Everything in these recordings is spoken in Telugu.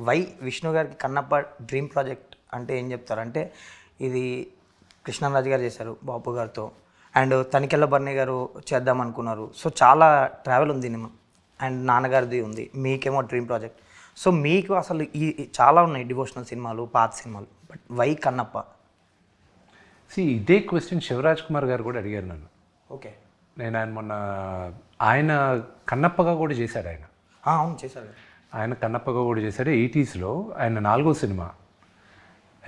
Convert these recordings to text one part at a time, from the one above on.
వై విష్ణు గారికి కన్నప్ప డ్రీమ్ ప్రాజెక్ట్ అంటే ఏం చెప్తారు? అంటే ఇది కృష్ణరాజు గారు చేశారు బాపు గారితో. అండ్ తనికెళ్ళ బర్ని గారు చేద్దాం అనుకున్నారు. సో చాలా ట్రావెల్ ఉంది అండ్ నాన్నగారిది ఉంది. మీకేమో డ్రీమ్ ప్రాజెక్ట్. సో మీకు అసలు ఈ చాలా ఉన్నాయి డివోషనల్ సినిమాలు పాత సినిమాలు. But why Kannappa? సి ఇదే క్వశ్చన్ శివరాజ్ కుమార్ గారు కూడా అడిగారు నన్ను. ఓకే. నేను ఆయన మొన్న ఆయన కన్నప్పగా కూడా చేశాడు ఆయన. అవును చేశారు. ఆయన కన్నప్పగా కూడా చేశాడు. ఎయిటీస్లో ఆయన నాలుగో సినిమా.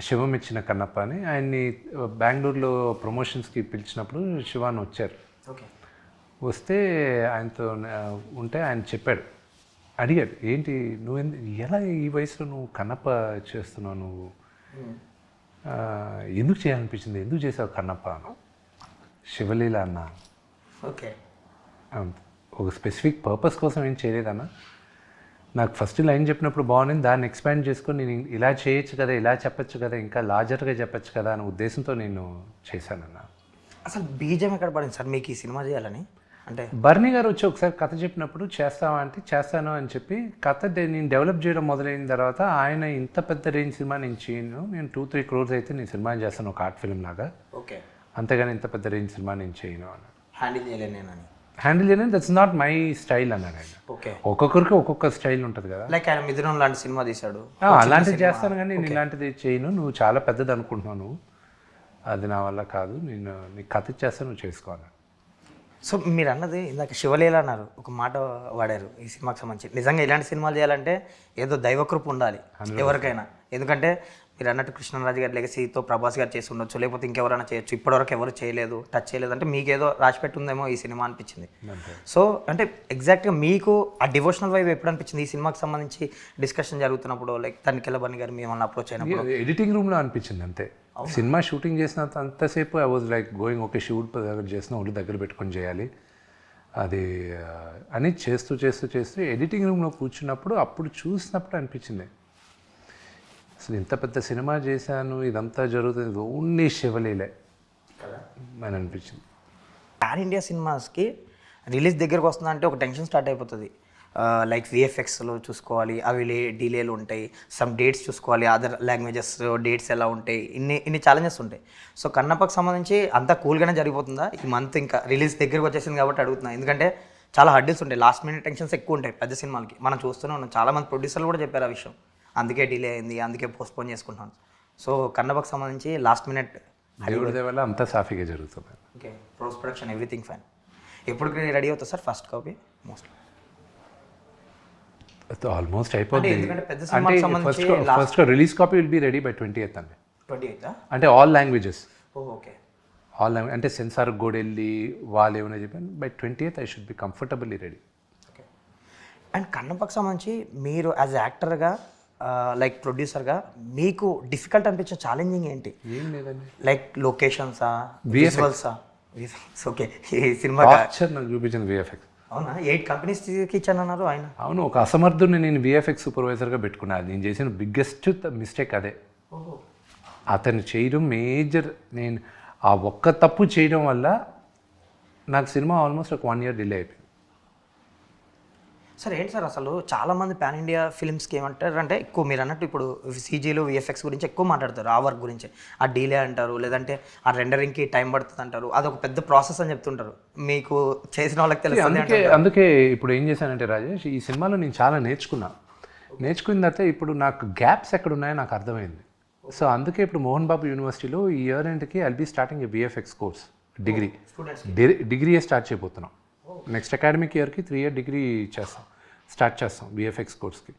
శివం ఇచ్చిన కన్నప్ప అని ఆయన్ని బెంగళూరులో ప్రమోషన్స్కి పిలిచినప్పుడు శివాన్ వచ్చారు. వస్తే ఆయనతో ఉంటే ఆయన చెప్పాడు. అడిగాడు ఏంటి నువ్వు ఎందు- ఎలా ఈ వయసులో నువ్వు కన్నప్ప చేస్తున్నావు నువ్వు? ఎందుకు చేయాలనిపించింది? ఎందుకు చేసావు కన్నప్ప అను? శివలీల అన్న. ఓకే. ఒక స్పెసిఫిక్ పర్పస్ కోసం ఏం చేయలేదన్న. నాకు ఫస్ట్ లైన్ చెప్పినప్పుడు బాగుంది దాన్ని ఎక్స్పాండ్ చేసుకొని నేను ఇలా చేయొచ్చు కదా ఇలా చెప్పొచ్చు కదా ఇంకా లార్జర్గా చెప్పొచ్చు కదా అనే ఉద్దేశంతో నేను చేశానన్న. అసలు బీజం ఎక్కడ పడింది సార్ మీకు ఈ సినిమా చేయాలని? అంటే బర్నీ గారు వచ్చి ఒకసారి కథ చెప్పినప్పుడు చేస్తావా అంటే చేస్తాను అని చెప్పి కథ నేను డెవలప్ చేయడం మొదలైన తర్వాత ఆయన ఇంత పెద్ద రేంజ్ సినిమా నేను చేయను. నేను టూ త్రీ క్రోర్స్ అయితే నేను సినిమా చేస్తాను ఒక ఆర్ట్ ఫిల్మ్ లాగా. ఓకే. అంతేగాని ఇంత పెద్ద రేంజ్ సినిమా నేను చేయను అని హ్యాండిల్ చేయలేను నేనని. హ్యాండిల్ చేయను దట్స్ నాట్ మై స్టైల్ అన్నారు ఆయన. ఓకే. ఒక్కొక్కరికి ఒక్కొక్క స్టైల్ ఉంటుంది కదా. లైక్ ఆయన మిథునం లాంటి సినిమా తీశాడు. అలాంటిది చేస్తాను కానీ నేను ఇలాంటిది చేయను. నువ్వు చాలా పెద్దది అనుకుంటున్నావు అది నా వల్ల కాదు. నేను నీకు కథ ఇచ్చేస్తాను నువ్వు చేసుకోవాలి? సో మీరు అన్నది ఇందాక శివలీల అన్నారు ఒక మాట వాడారు ఈ సినిమాకి సంబంధించి. నిజంగా ఇలాంటి సినిమాలు చేయాలంటే ఏదో దైవకృప ఉండాలి ఎవరికైనా. ఎందుకంటే మీరు అన్నట్టు కృష్ణరాజు గారి లెగసీతో ప్రభాస్ గారు చేసి ఉండొచ్చు లేకపోతే ఇంకెవరైనా చేయొచ్చు. ఇప్పటివరకు ఎవరు చేయలేదు టచ్ చేయలేదు అంటే మీకు ఏదో రాసి పెట్టుందేమో ఈ సినిమా అనిపించింది. సో అంటే ఎగ్జాక్ట్గా మీకు ఆ డివోషనల్ వైపు ఎప్పుడు అనిపించింది? ఈ సినిమాకి సంబంధించి డిస్కషన్ జరుగుతున్నప్పుడు లైక్ తనికెళ్ళ బన్ని గారు మిమ్మల్ని అప్రోచ్ అయినప్పుడు. ఎడిటింగ్ రూమ్లో అనిపించింది అంతే. సినిమా షూటింగ్ చేసినంత అంతసేపు I was like going okay shoot దగ్గర చేసిన ఒళ్ళు దగ్గర పెట్టుకొని చేయాలి. అది అని చేస్తూ చేస్తూ చేస్తూ ఎడిటింగ్ రూమ్లో కూర్చున్నప్పుడు అప్పుడు చూసినప్పుడు అనిపించింది. అసలు ఇంత పెద్ద సినిమా చేశాను ఇదంతా జరుగుతుంది ఓన్లీ శివలీలే. అని అనిపించింది. పాన్ ఇండియా సినిమాస్కి రిలీజ్ దగ్గరకు వస్తుందంటే ఒక టెన్షన్ స్టార్ట్ అయిపోతుంది. లైక్ విఎఫ్ఎక్స్లో చూసుకోవాలి అవి డిలేలు ఉంటాయి సమ్ డేట్స్ చూసుకోవాలి అదర్ లాంగ్వేజెస్ డేట్స్ ఎలా ఉంటాయి ఇన్ని ఇన్ని ఛాలెంజెస్ ఉంటాయి. సో కన్నప్పకి సంబంధించి అంతా కూల్గానే జరిగిపోతుందా? ఈ మంత్ ఇంకా రిలీజ్ దగ్గరకు వచ్చేసింది కాబట్టి అడుగుతున్నా. ఎందుకంటే చాలా హడ్డిల్స్ ఉంటాయి లాస్ట్ మినిట్ టెన్షన్స్ ఎక్కువ ఉంటాయి పెద్ద సినిమాలకి. మనం చూస్తూనే ఉన్నాం చాలా మంది ప్రొడ్యూసర్లు కూడా చెప్పారు ఆ విషయం. అందుకే డిలే అయింది అందుకే పోస్ట్పోన్ చేసుకుంటాను సో కన్నప్పకి సంబంధించి లాస్ట్ మినిట్ దేవుడి వల్ల అంతా సాఫీగా జరుగుతుంది. Okay post production everything fine ఎప్పుడు రెడీ అవుతుంది sir? First copy most almost అయిపోతుంది first release copy will be ready by twenty eighth అండి. అంటే all languages okay. All language అంటే సెన్సార్ కూడా వెళ్ళి వాళ్ళు ఏమైనా చెప్పాను by twenty eighth I should be comfortably ready okay. And కన్నప్పకి సంబంధించి మీరు యాజ్ యాక్టర్గా లైక్ ప్రొడ్యూసర్గా మీకు డిఫికల్ట్ అనిపించే ఛాలెంజింగ్ ఏంటి? ఏం లేదండి. లైక్ లొకేషన్సా. విజువల్సా ఓకే. ఈ సినిమా నాకు చూపించింది విఎఫ్ఎక్స్ అవునా? ఎయిట్ కంపెనీస్కి ఇచ్చానన్నారు ఆయన. అవును ఒక అసమర్థుడిని నేను విఎఫ్ఎక్స్ సూపర్వైజర్గా పెట్టుకున్నా. అది నేను చేసిన బిగ్గెస్ట్ మిస్టేక్ అదే. అతను చేయడం మేజర్ నేను ఆ ఒక్క తప్పు చేయడం వల్ల నాకు సినిమా ఆల్మోస్ట్ ఒక వన్ ఇయర్ డిలే అయిపోయింది. సార్ ఏంటి సార్ అసలు చాలా మంది పాన్ ఇండియా ఫిల్మ్స్కి ఏమంటారు అంటే ఎక్కువ మీరు అన్నట్టు ఇప్పుడు సీజీలు విఎఫ్ఎక్స్ గురించి ఎక్కువ మాట్లాడతారు ఆ వర్క్ గురించి. ఆ డీలే అంటారు లేదంటే ఆ రెండరింగ్కి టైం పడుతుంది అంటారు అదొక పెద్ద ప్రాసెస్ అని చెప్తుంటారు. మీకు చేసిన వాళ్ళకి తెలుస్తుంది అందుకే అందుకే ఇప్పుడు ఏం చేశానంటే రాజేష్ ఈ సినిమాలో నేను చాలా నేర్చుకున్నా. నేర్చుకున్న తర్వాత ఇప్పుడు నాకు గ్యాప్స్ ఎక్కడ ఉన్నాయో నాకు అర్థమైంది. సో అందుకే ఇప్పుడు మోహన్ బాబు యూనివర్సిటీలో ఈ year ఎండ్కి I'll be starting a VFX course degree. Students డిగ్రీయే start చేయబోతున్నాం. నెక్స్ట్ అకాడమిక్ ఇయర్కి త్రీ ఇయర్ డిగ్రీ చేస్తాం. స్టార్ట్ చేస్తాం విఎఫ్ఎక్స్ కోర్స్కి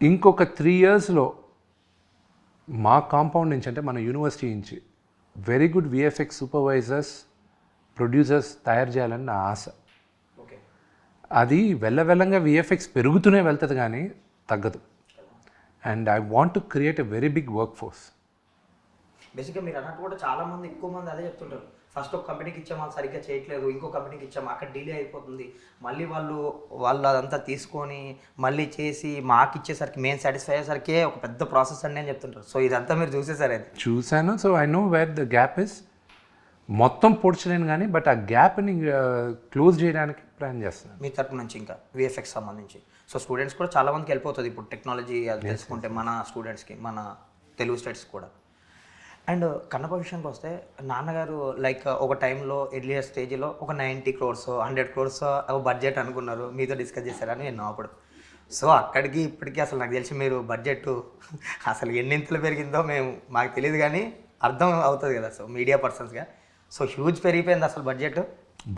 ఇంకొక త్రీ ఇయర్స్లో మా కాంపౌండ్ నుంచి అంటే మన యూనివర్సిటీ నుంచి very good VFX supervisors producers తయారు చేయాలని నా ఆశ. ఓకే అది వెళ్ళవెల్లంగా విఎఫ్ఎక్స్ పెరుగుతూనే వెళ్తుంది కానీ తగ్గదు. And I want to create a very big work force బేసిక్గా మీరు అన్నట్టు కూడా చాలా మంది ఎక్కువ మంది అదే చెప్తుంటారు. ఫస్ట్ ఒక కంపెనీకి ఇచ్చాం వాళ్ళు సరిగ్గా చేయట్లేదు ఇంకో కంపెనీకి ఇచ్చాం అక్కడ డిలే అయిపోతుంది. మళ్ళీ వాళ్ళు వాళ్ళు అదంతా తీసుకొని మళ్ళీ చేసి మాకు ఇచ్చేసరికి మేము సాటిస్ఫై అయ్యేసరికి ఒక పెద్ద ప్రాసెస్ అండి అని చెప్తుంటారు. సో ఇదంతా మీరు చూసేసారు అది. చూశాను. So I know where the gap is మొత్తం పొడ్చలేను కానీ బట్ ఆ గ్యాప్ని క్లోజ్ చేయడానికి ప్లాన్ చేస్తున్నాను. మీ తరపు నుంచి ఇంకా విఎఫ్ఎక్స్ సంబంధించి. సో స్టూడెంట్స్ కూడా చాలా మందికి వెళ్ళిపోతుంది ఇప్పుడు టెక్నాలజీ అది తెలుసుకుంటే మన స్టూడెంట్స్కి మన తెలుగు స్టేట్స్ కూడా. అండ్ కన్నప్ప విషయానికి వస్తే నాన్నగారు లైక్ ఒక టైంలో ఎర్లియర్ స్టేజ్లో ఒక ninety crores hundred crores budget అనుకున్నారు. మీతో డిస్కస్ చేశారని నేను అప్పుడు సో అక్కడికి ఇప్పటికీ అసలు నాకు తెలిసి మీరు బడ్జెట్ అసలు ఎన్నింతలు పెరిగిందో మేము మాకు తెలియదు కానీ అర్థం అవుతుంది కదా. సో మీడియా పర్సన్స్గా సో హ్యూజ్ పెరిగిపోయింది అసలు బడ్జెట్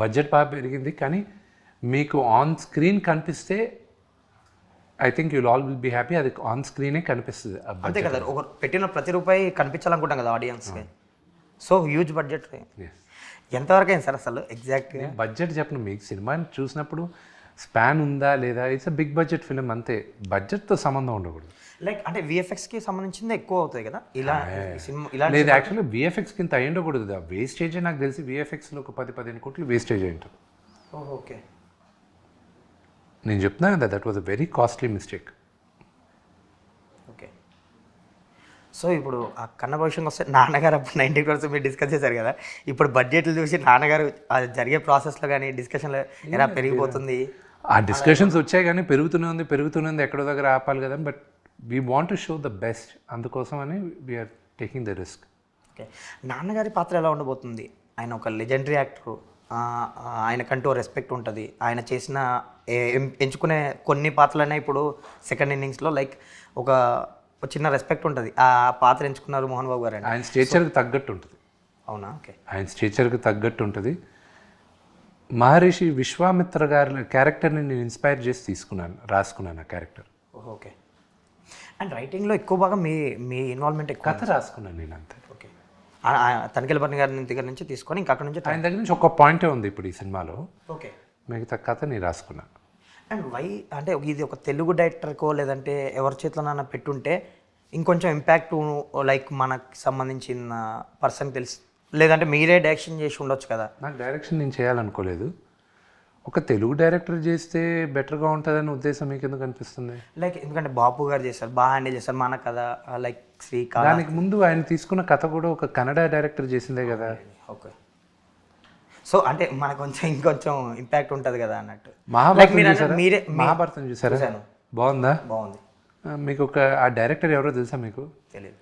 బడ్జెట్ బాగా పెరిగింది కానీ మీకు ఆన్ స్క్రీన్ కనిపిస్తే I think you'll all will be happy అది ఆన్ స్క్రీనే కనిపిస్తుంది అంతే కదా ఒక పెట్టిన ప్రతి రూపాయి కనిపించాలనుకుంటాం కదా ఆడియన్స్కి సో హ్యూజ్ బడ్జెట్. ఎంతవరకు అయింది సార్ అసలు ఎగ్జాక్ట్గా బడ్జెట్ చెప్పను మీకు సినిమాని చూసినప్పుడు స్పాన్ ఉందా లేదా? ఇట్స్ బిగ్ బడ్జెట్ ఫిలిం అంతే. బడ్జెట్తో సంబంధం ఉండకూడదు. లైక్ అంటే విఎఫ్ఎక్స్కి సంబంధించింది ఎక్కువ అవుతుంది కదా? ఇలా ఇలా లేదు యాక్చువల్లీ విఎఫ్ఎక్స్ కింద అయి ఉండకూడదు వేస్టేజ్ నాకు తెలిసి విఎఫ్ఎక్స్లో ఒక పది పదిహేను కోట్లు వేస్టేజ్ అయి ఉంటుంది. ఓకే. నేను చెప్తున్నాను కదా that was a very costly mistake okay so ఇప్పుడు ఆ కన్న భవిష్యం వస్తే నాన్నగారు అప్పుడు నైంటీ క్రోర్స్ మీరు డిస్కస్ చేశారు కదా. ఇప్పుడు బడ్జెట్లు చూసి నాన్నగారు అది జరిగే ప్రాసెస్లో కానీ డిస్కషన్లో ఎలా పెరిగిపోతుంది? ఆ డిస్కషన్స్ వచ్చాయి కానీ పెరుగుతూనే ఉంది పెరుగుతూనే ఉంది ఎక్కడో దగ్గర ఆపాలి కదా. But we want to show the best అందుకోసం అని we're taking the risk okay నాన్నగారి పాత్ర ఎలా ఉండబోతుంది? ఆయన ఒక లెజెండరీ యాక్టరు ఆయనకంటూ రెస్పెక్ట్ ఉంటుంది. ఆయన చేసిన ఎంచుకునే కొన్ని పాత్రలనే ఇప్పుడు సెకండ్ ఇన్నింగ్స్లో లైక్ ఒక చిన్న రెస్పెక్ట్ ఉంటుంది. ఆ పాత్ర ఎంచుకున్నారు మోహన్ బాబు గారు ఆయన స్టేచర్కి తగ్గట్టు ఉంటుంది. అవునా? ఓకే. ఆయన స్టేచర్కి తగ్గట్టు ఉంటుంది. మహర్షి విశ్వామిత్ర గారి క్యారెక్టర్ని నేను ఇన్స్పైర్ చేసి తీసుకున్నాను రాసుకున్నాను ఆ క్యారెక్టర్ ఓకే. అండ్ రైటింగ్లో ఎక్కువ భాగం మీ మీ ఇన్వాల్వ్మెంట్ ఎక్కువ కథ రాసుకున్నాను నేను అంతే. ఓకే. తనికెళ్ళబడిన గారి దగ్గర నుంచి తీసుకొని ఇంకా అక్కడ నుంచి ఆయన దగ్గర నుంచి ఒక పాయింటే ఉంది ఇప్పుడు ఈ సినిమాలో. ఓకే. మిగతా కథ నేను రాసుకున్నాను అండ్ వై అంటే ఇది ఒక తెలుగు డైరెక్టర్కో లేదంటే ఎవరి చేతిలోనైనా పెట్టుంటే ఇంకొంచెం ఇంపాక్ట్ లైక్ మనకు సంబంధించిన పర్సన్ తెలుసు. లేదంటే మీరే డైరెక్షన్ చేసి ఉండొచ్చు కదా. నాకు డైరెక్షన్ నేను చేయాలనుకోలేదు. ఒక తెలుగు డైరెక్టర్ చేస్తే బెటర్గా ఉంటుందనే ఉద్దేశం మీకు ఎందుకు అనిపిస్తుంది? లైక్ ఎందుకంటే బాపు గారు చేస్తారు బాగా హ్యాండిల్ చేస్తారు మన కథ లైక్ శ్రీకాంత్ దానికి ముందు ఆయన తీసుకున్న కథ కూడా ఒక కన్నడ డైరెక్టర్ చేసిందే కదా. ఓకే సో అంటే మనకు కొంచెం ఇంకొంచెం ఇంపాక్ట్ ఉంటుంది కదా అన్నట్టు. మహాభారతం మీరు మహాభారతం చూసారా. బాగుందా? బాగుంది. మీకు ఒక ఆ డైరెక్టర్ ఎవరో తెలుసా మీకు? తెలియదు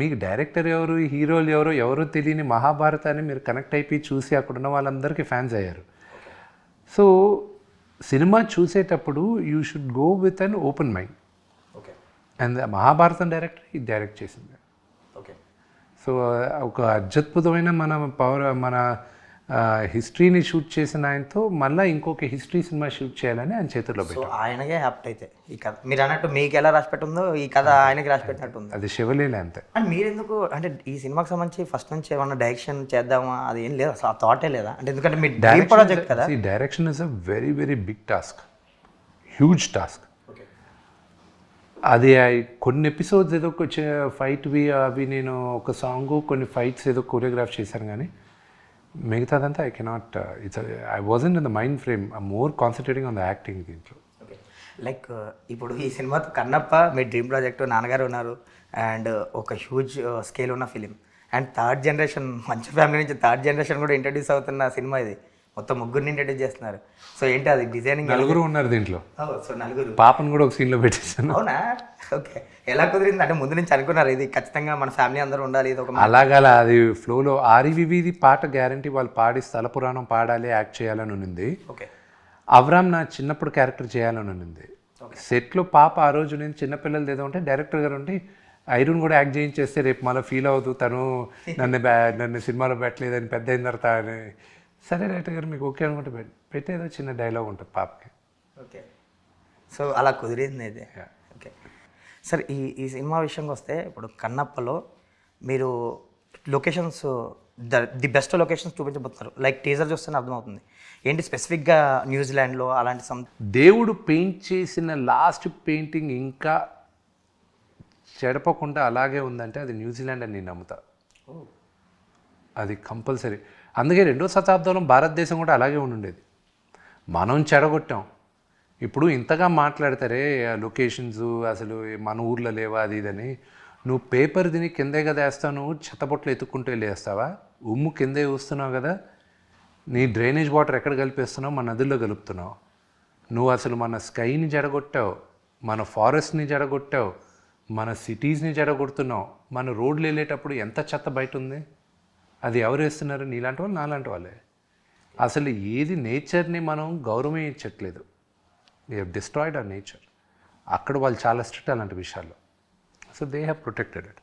మీకు డైరెక్టర్ ఎవరు హీరోలు ఎవరు ఎవరో తెలియని మహాభారతాన్ని మీరు కనెక్ట్ అయిపోయి చూసి అక్కడ ఉన్న వాళ్ళందరికీ ఫ్యాన్స్ అయ్యారు. సో సినిమా చూసేటప్పుడు you should go with an open mind okay and Mahabharatam director ఇది డైరెక్ట్ చేసింది. సో ఒక అత్యద్భుతమైన మన పవర్ మన హిస్టరీని షూట్ చేసిన ఆయనతో మళ్ళీ ఇంకొక హిస్టరీ సినిమా షూట్ చేయాలని ఆయన చేతుల్లో పెట్టారు. ఆయనకే హ్యాప్ట్ అయితే ఈ కథ. మీరు అన్నట్టు మీకు ఎలా రాసి పెట్టుందో ఈ కథ ఆయనకి రాసి పెట్టినట్టు ఉంది అది శివలీల అంతే. అండ్ మీరు ఎందుకు అంటే ఈ సినిమాకి సంబంధించి ఫస్ట్ నుంచి ఏమన్నా డైరెక్షన్ చేద్దామా అది ఏం లేదు అసలు ఆ థాటే లేదా? అంటే ఎందుకంటే మీ డ్రీమ్ ప్రాజెక్ట్ కదా. Direction is a very very big task huge task అది కొన్ని ఎపిసోడ్స్ ఏదో కొంచెం ఫైట్వి అవి నేను ఒక సాంగ్ కొన్ని ఫైట్స్ ఏదో కొరియోగ్రాఫ్ చేశాను కానీ మిగతాదంతా I cannot it's I wasn't in the mind frame I more concentrating on the acting దీంట్లో. లైక్ uh, ఇప్పుడు ఈ సినిమా కన్నప్ప మీ డ్రీమ్ ప్రాజెక్ట్ నాన్నగారు ఉన్నారు అండ్ uh, ఒక హ్యూజ్ స్కేల్ uh, ఉన్న ఫిలిం అండ్ థర్డ్ జనరేషన్ మంచి ఫ్యామిలీ నుంచి థర్డ్ జనరేషన్ కూడా ఇంట్రడ్యూస్ అవుతున్న సినిమా ఇది. మొత్తం ముగ్గురిని ఇంట్రడ్యూస్ చేస్తున్నారు. సో ఏంటి అది డిజైనింగ్ నలుగురు ఉన్నారు దీంట్లో. సో నలుగురు. పాపను కూడా ఒక సీన్లో పెట్టేశాను. అవునా? ఓకే. ఎలా కుదిరింది? అంటే ముందు నుంచి అనుకున్నారు ఇది ఖచ్చితంగా మన ఫ్యామిలీ అందరూ ఉండాలి ఇది ఒక అలాగలా అది ఫ్లోలో ఆరివివిది పాట గ్యారంటీ వాళ్ళు పాడి స్థల పురాణం పాడాలి యాక్ట్ చేయాలని ఉన్నింది. ఓకే. అవరామ్ నా చిన్నప్పుడు క్యారెక్టర్ చేయాలని ఉన్నింది. సెట్లో పాప ఆ రోజు నేను చిన్నపిల్లలు ఏదో ఉంటే డైరెక్టర్ గారు ఉండి ఐరన్ కూడా యాక్ట్ చేయించేస్తే రేపు మళ్ళీ ఫీల్ అవుతూ తను నన్ను నన్ను సినిమాలో పెట్టలేదని పెద్ద అయిన తర్వాత అని సరే డైరెక్టర్ గారు మీకు ఓకే అనుకుంటే పెట్- పెట్టేదో చిన్న డైలాగ్ ఉంటుంది పాపకి. ఓకే. సో అలా కుదిరింది ఇది ఓకే. సార్ ఈ ఈ సినిమా విషయంకి వస్తే ఇప్పుడు కన్నప్పలో మీరు locations the the best locations చూపించబోతున్నారు. Like teaser చూస్తేనే అర్థమవుతుంది. ఏంటి స్పెసిఫిక్గా న్యూజిలాండ్లో అలాంటి సమ్ దేవుడు పెయింట్ చేసిన లాస్ట్ పెయింటింగ్ ఇంకా చెడపకుండా అలాగే ఉందంటే అది న్యూజిలాండ్ అని నేను నమ్ముతా. అది కంపల్సరీ. అందుకే రెండో శతాబ్దంలో భారతదేశం కూడా అలాగే ఉండుండేది. మనం చెడగొట్టాం. ఇప్పుడు ఇంతగా మాట్లాడతారే లొకేషన్స్ అసలు మన ఊర్లో లేవా అది ఇదని నువ్వు పేపర్ తిని కిందే కదా వేస్తావు నువ్వు చెత్తపొట్లు ఎత్తుక్కుంటూ వెళ్ళేస్తావా ఉమ్ము కిందే వస్తున్నావు కదా. నీ డ్రైనేజ్ వాటర్ ఎక్కడ కలిపేస్తున్నావు? మన నదుల్లో కలుపుతున్నావు. నువ్వు అసలు మన స్కైని జడగొట్టావు మన ఫారెస్ట్ని జడగొట్టావు మన సిటీస్ని జడగొడుతున్నావు మన రోడ్లు వెళ్ళేటప్పుడు ఎంత చెత్త బయట ఉంది? అది ఎవరు వేస్తున్నారు నీలాంటి వాళ్ళు నాలాంటి వాళ్ళే. అసలు ఏది నేచర్ని మనం గౌరవించట్లేదు. We have destroyed our nature అక్కడ వాళ్ళు చాలా స్ట్రిక్ట్ అలాంటి విషయాల్లో. So they have protected it